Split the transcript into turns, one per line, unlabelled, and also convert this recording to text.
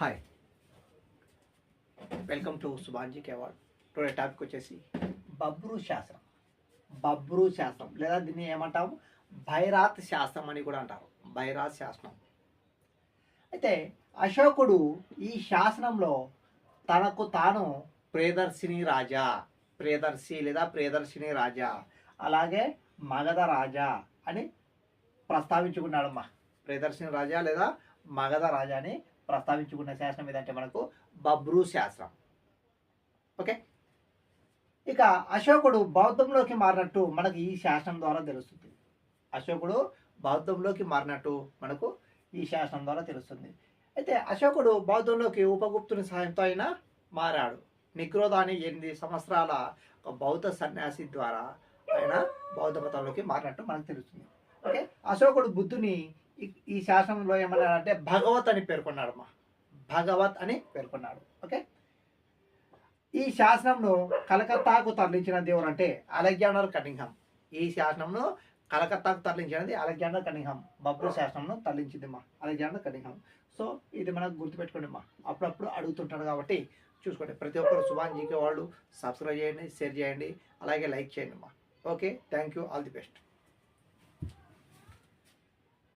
Hi welcome to సుభాన్జీ కేవాడ్ today topic వచ్చేసి బబ్రు శాస్త్రం. బబ్రు శాస్త్రం. లేదా దీన్ని ఏమంటాము? భైరాత్ శాస్త్రం అని కూడా అంటారు. భైరాత్ శాస్త్రం. అయితే అశోకుడు ఈ శాసనంలో తనకు తాను ప్రియదర్శిని రాజా ప్రియదర్శి లేదా ప్రియదర్శిని రాజా అలాగే మగధ రాజా అని ప్రస్తావించుకున్నాడమ్మా. ప్రియదర్శిని రాజా లేదా మగధ రాజా అని ప్రస్తావించుకున్న శాసనం ఏదంటే మనకు బబ్రూ శాస్త్రం ఓకే? ఇక అశోకుడు బౌద్ధంలోకి మారినట్టు మనకు ఈ శాసనం ద్వారా తెలుస్తుంది. అశోకుడు బౌద్ధంలోకి మారినట్టు మనకు ఈ శాసనం ద్వారా తెలుస్తుంది. అయితే అశోకుడు బౌద్ధంలోకి ఉపగుప్తుని సహాయంతో అయినా మారాడు. నిగ్రోధాని ఎనిమిది సంవత్సరాల ఒక బౌద్ధ సన్యాసి ద్వారా ఆయన బౌద్ధ మతంలోకి మారినట్టు మనకు తెలుస్తుంది. ఓకే? అశోకుడు బుద్ధుని ఈ- ఈ శాసనంలో ఏమన్నాడంటే భగవత్ అని పేర్కొన్నాడు మా భగవత్ అని పేర్కొన్నాడు. ఓకే? ఈ శాసనంను కలకత్తాకు తరలించిన దేవుడు అంటే అలెగ్జాండర్ కనింగ్హం ఈ శాసనంను కలకత్తాకు తరలించినది అలెగ్జాండర్ కనింగ్హం బబ్రు శాసనంను తరలించింది మా అలెగ్జాండర్ కనింగ్హం సో ఇది మనకు గుర్తుపెట్టుకోండి మా అప్పుడప్పుడు అడుగుతుంటాడు కాబట్టి చూసుకోండి. ప్రతి ఒక్కరు సుభాన్ జీకే వాళ్ళు. సబ్స్క్రైబ్ చేయండి షేర్ చేయండి. అలాగే లైక్ చేయండి మా okay? Thank you. All the best.